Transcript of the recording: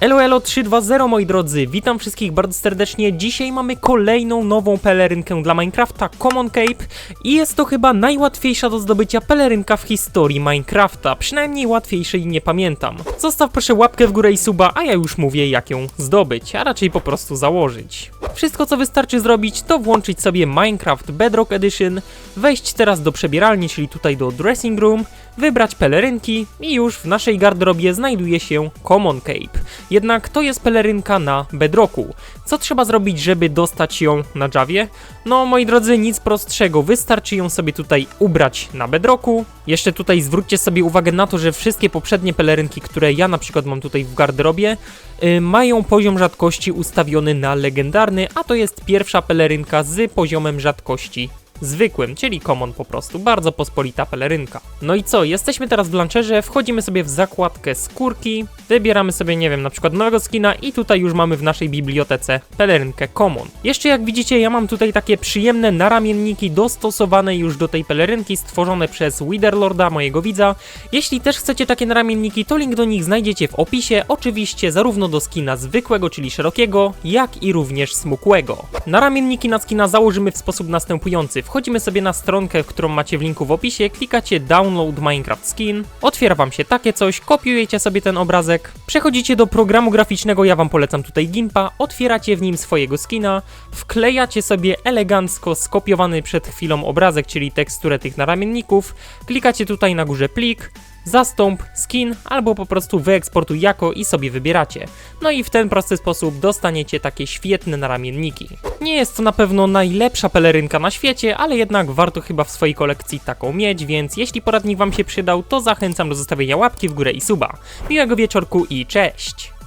Elo Elo 320 moi drodzy, witam wszystkich bardzo serdecznie. Dzisiaj mamy kolejną nową pelerynkę dla Minecrafta Common Cape i jest to chyba najłatwiejsza do zdobycia pelerynka w historii Minecrafta, przynajmniej łatwiejszej nie pamiętam. Zostaw proszę łapkę w górę i suba, a ja już mówię jak ją zdobyć, a raczej po prostu założyć. Wszystko co wystarczy zrobić to włączyć sobie Minecraft Bedrock Edition, wejść teraz do przebieralni, czyli tutaj do Dressing Room, wybrać pelerynki i już w naszej garderobie znajduje się Common Cape. Jednak to jest pelerynka na bedrocku. Co trzeba zrobić, żeby dostać ją na Javie? No moi drodzy, nic prostszego. Wystarczy ją sobie tutaj ubrać na bedrocku. Jeszcze tutaj zwróćcie sobie uwagę na to, że wszystkie poprzednie pelerynki, które ja na przykład mam tutaj w garderobie, y, mają poziom rzadkości ustawiony na legendarny, a to jest pierwsza pelerynka z poziomem rzadkości zwykłym, czyli common po prostu, bardzo pospolita pelerynka. No i co, jesteśmy teraz w launcherze, wchodzimy sobie w zakładkę skórki, wybieramy sobie, nie wiem, na przykład nowego skina i tutaj już mamy w naszej bibliotece pelerynkę common. Jeszcze jak widzicie, ja mam tutaj takie przyjemne naramienniki dostosowane już do tej pelerynki, stworzone przez Witherlorda, mojego widza. Jeśli też chcecie takie naramienniki, to link do nich znajdziecie w opisie, oczywiście zarówno do skina zwykłego, czyli szerokiego, jak i również smukłego. Naramienniki na skina założymy w sposób następujący. Wchodzimy sobie na stronkę, którą macie w linku w opisie, klikacie download Minecraft Skin, otwiera wam się takie coś, kopiujecie sobie ten obrazek, przechodzicie do programu graficznego, ja wam polecam tutaj Gimpa, otwieracie w nim swojego skina, wklejacie sobie elegancko skopiowany przed chwilą obrazek, czyli teksturę tych naramienników, klikacie tutaj na górze plik, zastąp, skin albo po prostu wyeksportuj jako i sobie wybieracie. No i w ten prosty sposób dostaniecie takie świetne naramienniki. Nie jest to na pewno najlepsza pelerynka na świecie, ale jednak warto chyba w swojej kolekcji taką mieć, więc jeśli poradnik wam się przydał, to zachęcam do zostawienia łapki w górę i suba. Miłego wieczorku i cześć!